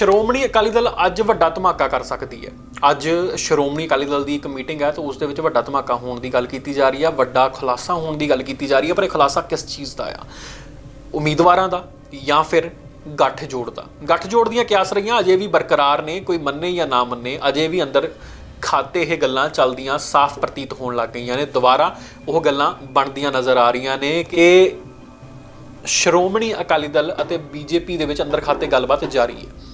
ਸ਼੍ਰੋਮਣੀ ਅਕਾਲੀ ਦਲ ਅੱਜ ਵੱਡਾ ਧਮਾਕਾ ਕਰ ਸਕਦੀ ਹੈ। ਅੱਜ ਸ਼੍ਰੋਮਣੀ ਅਕਾਲੀ ਦਲ ਦੀ ਇੱਕ ਮੀਟਿੰਗ ਹੈ ਤਾਂ ਉਸ ਦੇ ਵਿੱਚ ਵੱਡਾ ਧਮਾਕਾ ਹੋਣ ਦੀ ਗੱਲ ਕੀਤੀ ਜਾ ਰਹੀ ਹੈ, ਵੱਡਾ ਖੁਲਾਸਾ ਹੋਣ ਦੀ ਗੱਲ ਕੀਤੀ ਜਾ ਰਹੀ ਹੈ, ਪਰ ਇਹ ਖੁਲਾਸਾ ਕਿਸ ਚੀਜ਼ ਦਾ ਆ? ਉਮੀਦਵਾਰਾਂ ਦਾ ਜਾਂ ਫਿਰ ਗੱਠ ਜੋੜ ਦਾ? ਗੱਠ ਜੋੜ ਦੀਆਂ ਕਿਆਸ ਰਹੀਆਂ, ਅਜੇ ਵੀ ਬਰਕਰਾਰ ਨੇ, ਕੋਈ ਮੰਨੇ ਜਾਂ ਨਾ ਮੰਨੇ, ਅਜੇ ਵੀ ਅੰਦਰ ਖਾਤੇ ਇਹ ਗੱਲਾਂ ਚੱਲਦੀਆਂ ਸਾਫ਼ ਪ੍ਰਤੀਤ ਹੋਣ ਲੱਗ ਗਈਆਂ ਨੇ। ਦੁਬਾਰਾ ਉਹ ਗੱਲਾਂ ਬਣਦੀਆਂ ਨਜ਼ਰ ਆ ਰਹੀਆਂ ਨੇ ਕਿ ਸ਼੍ਰੋਮਣੀ ਅਕਾਲੀ ਦਲ ਅਤੇ ਬੀਜੇਪੀ ਦੇ ਵਿੱਚ ਅੰਦਰ ਖਾਤੇ ਗੱਲਬਾਤ ਜਾਰੀ ਹੈ।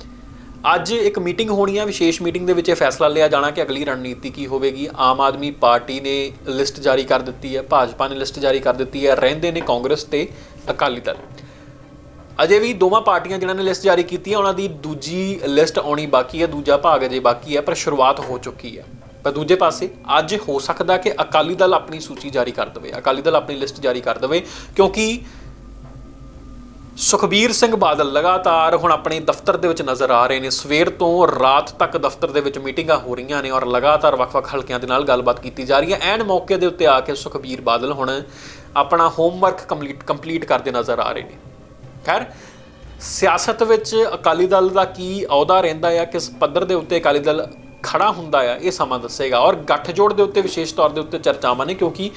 ਅੱਜ ਇੱਕ ਮੀਟਿੰਗ ਹੋਣੀ ਹੈ ਵਿਸ਼ੇਸ਼ ਮੀਟਿੰਗ ਦੇ ਵਿੱਚ ਇਹ ਫੈਸਲਾ ਲਿਆ ਜਾਣਾ ਕਿ ਅਗਲੀ ਰਣਨੀਤੀ ਕੀ ਹੋਵੇਗੀ। ਆਮ ਆਦਮੀ ਪਾਰਟੀ ਨੇ ਲਿਸਟ ਜਾਰੀ ਕਰ ਦਿੱਤੀ ਹੈ, ਭਾਜਪਾ ਨੇ ਲਿਸਟ ਜਾਰੀ ਕਰ ਦਿੱਤੀ ਹੈ, ਰਹਿੰਦੇ ਨੇ ਕਾਂਗਰਸ ਤੇ ਅਕਾਲੀ ਦਲ। ਅਜੇ ਵੀ ਦੋਵਾਂ ਪਾਰਟੀਆਂ ਜਿਨ੍ਹਾਂ ਨੇ ਲਿਸਟ ਜਾਰੀ ਕੀਤੀ ਹੈ ਉਹਨਾਂ ਦੀ ਦੂਜੀ ਲਿਸਟ ਆਉਣੀ ਬਾਕੀ ਹੈ, ਦੂਜਾ ਭਾਗ ਅਜੇ ਬਾਕੀ ਹੈ, ਪਰ ਸ਼ੁਰੂਆਤ ਹੋ ਚੁੱਕੀ ਹੈ। ਪਰ ਦੂਜੇ ਪਾਸੇ, ਅੱਜ ਹੋ ਸਕਦਾ ਕਿ ਅਕਾਲੀ ਦਲ ਆਪਣੀ ਸੂਚੀ ਜਾਰੀ ਕਰ ਦੇਵੇ, ਅਕਾਲੀ ਦਲ ਆਪਣੀ ਲਿਸਟ ਜਾਰੀ ਕਰ ਦੇਵੇ, ਕਿਉਂਕਿ ਸੁਖਬੀਰ ਸਿੰਘ ਬਾਦਲ ਲਗਾਤਾਰ ਹੁਣ ਆਪਣੇ ਦਫ਼ਤਰ ਦੇ ਵਿੱਚ ਨਜ਼ਰ ਆ ਰਹੇ ਨੇ। ਸਵੇਰ ਤੋਂ ਰਾਤ ਤੱਕ ਦਫ਼ਤਰ ਦੇ ਵਿੱਚ ਮੀਟਿੰਗਾਂ ਹੋ ਰਹੀਆਂ ਨੇ ਔਰ ਲਗਾਤਾਰ ਵੱਖ-ਵੱਖ ਹਲਕਿਆਂ ਦੇ ਨਾਲ ਗੱਲਬਾਤ ਕੀਤੀ ਜਾ ਰਹੀ ਹੈ। ਐਨ ਮੌਕੇ ਦੇ ਉੱਤੇ ਆ ਕੇ ਸੁਖਬੀਰ ਬਾਦਲ ਹੁਣ ਆਪਣਾ ਹੋਮਵਰਕ ਕੰਪਲੀਟ ਕੰਪਲੀਟ ਕਰਦੇ ਨਜ਼ਰ ਆ ਰਹੇ ਨੇ। ਖੈਰ, ਸਿਆਸਤ ਵਿੱਚ ਅਕਾਲੀ ਦਲ ਦਾ ਕੀ ਅਹੁਦਾ ਰਹਿੰਦਾ ਹੈ ਕਿਸ ਪੱਧਰ ਦੇ ਉੱਤੇ ਅਕਾਲੀ ਦਲ ਖੜਾ ਹੁੰਦਾ ਆ, ਇਹ ਸਮਾਂ ਦੱਸੇਗਾ। ਔਰ ਗੱਠਜੋੜ ਦੇ ਉੱਤੇ ਵਿਸ਼ੇਸ਼ ਤੌਰ ਦੇ ਉੱਤੇ ਚਰਚਾਵਾਂ ਨੇ ਕਿਉਂਕਿ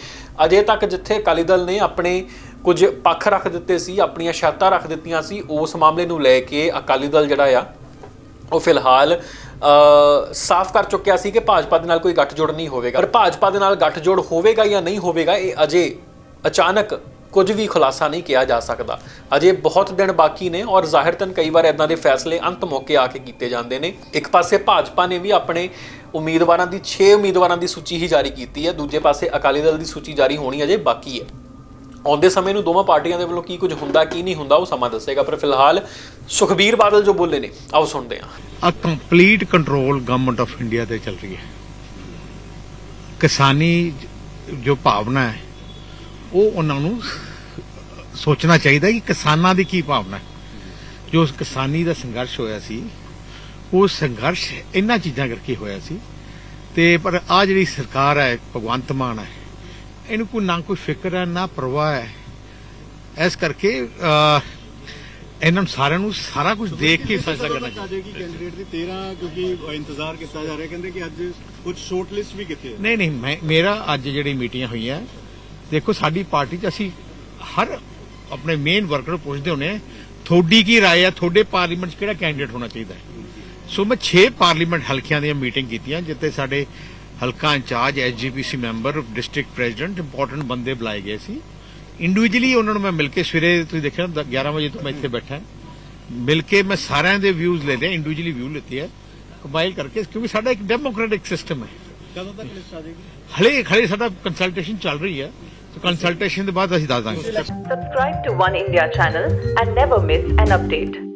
ਅਜੇ ਤੱਕ ਜਿੱਥੇ ਅਕਾਲੀ ਦਲ ਨੇ ਆਪਣੇ ਕੁਝ ਪੱਖ ਰੱਖ ਦਿੱਤੇ ਸੀ, ਆਪਣੀਆਂ ਸ਼ਰਤਾਂ ਰੱਖ ਦਿੱਤੀਆਂ ਸੀ, ਉਸ ਮਾਮਲੇ ਨੂੰ ਲੈ ਕੇ ਅਕਾਲੀ ਦਲ ਜਿਹੜਾ ਆ, ਉਹ ਫਿਲਹਾਲ ਸਾਫ਼ ਕਰ ਚੁੱਕਿਆ ਸੀ ਕਿ ਭਾਜਪਾ ਦੇ ਨਾਲ ਕੋਈ ਗੱਠਜੋੜ ਨਹੀਂ ਹੋਵੇਗਾ। ਪਰ ਭਾਜਪਾ ਦੇ ਨਾਲ ਗੱਠਜੋੜ ਹੋਵੇਗਾ ਜਾਂ ਨਹੀਂ ਹੋਵੇਗਾ, ਇਹ ਅਜੇ ਅਚਾਨਕ ਕੁਝ ਵੀ ਖੁਲਾਸਾ ਨਹੀਂ ਕਿਹਾ ਜਾ ਸਕਦਾ। ਅਜੇ ਬਹੁਤ ਦਿਨ ਬਾਕੀ ਨੇ ਔਰ ਜ਼ਾਹਿਰਤਨ ਕਈ ਵਾਰ ਇਦਾਂ ਦੇ ਫੈਸਲੇ ਅੰਤ ਮੌਕੇ ਆ ਕੇ ਕੀਤੇ ਜਾਂਦੇ ਨੇ। ਇੱਕ ਪਾਸੇ ਭਾਜਪਾ ਨੇ ਵੀ ਆਪਣੇ ਉਮੀਦਵਾਰਾਂ ਦੀ 6 ਉਮੀਦਵਾਰਾਂ ਦੀ ਸੂਚੀ ਹੀ ਜਾਰੀ ਕੀਤੀ ਹੈ, ਦੂਜੇ ਪਾਸੇ ਅਕਾਲੀ ਦਲ ਦੀ ਸੂਚੀ ਜਾਰੀ ਹੋਣੀ ਅਜੇ ਬਾਕੀ ਹੈ। ਆਉਂਦੇ ਸਮੇਂ ਨੂੰ ਦੋਵਾਂ ਪਾਰਟੀਆਂ ਦੇ ਵੱਲੋਂ ਕੀ ਕੁਝ ਹੁੰਦਾ, ਕੀ ਨਹੀਂ ਹੁੰਦਾ, ਉਹ ਸਮਾਂ ਦੱਸੇਗਾ। ਪਰ ਫਿਲਹਾਲ ਸੁਖਬੀਰ ਬਾਦਲ ਜੋ ਬੋਲੇ ਨੇ, ਆਓ ਸੁਣਦੇ ਹਾਂ। a complete control government of India ਤੇ ਚੱਲ ਰਹੀ ਹੈ। ਕਿਸਾਨੀ ਜੋ ਭਾਵਨਾ ਹੈ, ਉਹ ਉਹਨਾਂ ਨੂੰ ਸੋਚਣਾ ਚਾਹੀਦਾ ਕਿ ਕਿਸਾਨਾਂ ਦੀ ਕੀ ਭਾਵਨਾ ਹੈ। ਜੋ ਉਸ ਕਿਸਾਨੀ ਦਾ ਸੰਘਰਸ਼ ਹੋਇਆ ਸੀ, ਉਹ ਸੰਘਰਸ਼ ਇਹਨਾਂ ਚੀਜ਼ਾਂ ਕਰਕੇ ਹੋਇਆ ਸੀ। ਤੇ ਪਰ ਆ ਜਿਹੜੀ ਸਰਕਾਰ ਹੈ, ਭਗਵੰਤ ਮਾਨ ਹੈ ਇਹਨੂੰ ਕੋਈ ਨਾ ਕੋਈ ਫਿਕਰ ਹੈ ਨਾ ਪਰਵਾਹ ਹੈ ਇਸ ਕਰਕੇ ਅਹ, ਇਹਨਾਂ ਨੂੰ ਸਾਰਿਆਂ ਨੂੰ ਸਾਰਾ ਕੁਝ ਦੇਖ ਕੇ ਫੈਸਲਾ ਕਰਨਾ ਚਾਹੀਦਾ ਆ ਜਾਏਗੀ ਕੈਂਡੀਡੇਟ ਦੀ 13 ਕਿਉਂਕਿ ਇੰਤਜ਼ਾਰ ਕੀਤਾ ਜਾ ਰਿਹਾ ਕਹਿੰਦੇ ਕਿ ਅੱਜ ਕੁਝ ਸ਼ਾਰਟ ਲਿਸਟ ਵੀ ਕੀਤੀ ਹੈ ਨਹੀਂ ਨਹੀਂ ਮੈਂ ਮੇਰਾ ਅੱਜ ਜਿਹੜੀ ਮੀਟਿੰਗਾਂ ਹੋਈਆਂ ਦੇਖੋ ਸਾਡੀ ਪਾਰਟੀ 'ਚ ਅਸੀਂ ਹਰ ਆਪਣੇ ਮੇਨ ਵਰਕਰ ਨੂੰ ਪੁੱਛਦੇ ਹੁੰਦੇ ਹਾਂ ਤੁਹਾਡੀ ਕੀ رائے ਹੈ ਤੁਹਾਡੇ ਪਾਰਲੀਮੈਂਟ 'ਚ ਕਿਹੜਾ ਕੈਂਡੀਡੇਟ ਹੋਣਾ ਚਾਹੀਦਾ ਹੈ ਸੋ ਮੈਂ 6 ਪਾਰਲੀਮੈਂਟ ਹਲਕਿਆਂ ਦੀਆਂ ਮੀਟਿੰਗ ਕੀਤੀਆਂ ਜਿੱਥੇ ਸਾਡੇ ਹਲਕਾ incharge SGPC member district president important ਬੰਦੇ ਬੁਲਾਏ ਗਏ ਸੀ। ਇੰਡੀਵਿਜੂਅਲੀ ਉਹਨਾਂ ਨੂੰ ਮੈਂ ਮਿਲ ਕੇ ਸਵੇਰੇ ਤੁਸੀਂ ਦੇਖਿਆ ਨਾ 11 ਵਜੇ ਤੋਂ ਮੈਂ ਇੱਥੇ ਬੈਠਾ। ਮਿਲ ਕੇ ਮੈਂ ਸਾਰਿਆਂ ਦੇ ਵਿਊਜ਼ ਲੈਦੇ ਇੰਡੀਵਿਜੂਅਲੀ ਵਿਊ ਲਿੱਤੇ ਹੈ। ਕੰਬਾਈਨ ਕਰਕੇ ਕਿਉਂਕਿ ਸਾਡਾ ਇੱਕ ਡੈਮੋਕ੍ਰੈਟਿਕ ਸਿਸਟਮ ਹੈ। ਕਦੋਂ ਤੱਕ ਲਿਸਟ ਆ ਜਾਏਗੀ? ਹਲੇ ਹਲੇ ਸਾਡਾ ਕੰਸਲਟੇਸ਼ਨ ਚੱਲ ਰਹੀ ਹੈ। ਸੋ ਕੰਸਲਟੇਸ਼ਨ ਦੇ ਬਾਅਦ ਅਸੀਂ ਦੱਸ ਦਾਂਗੇ। Subscribe to One India channel and never miss an update.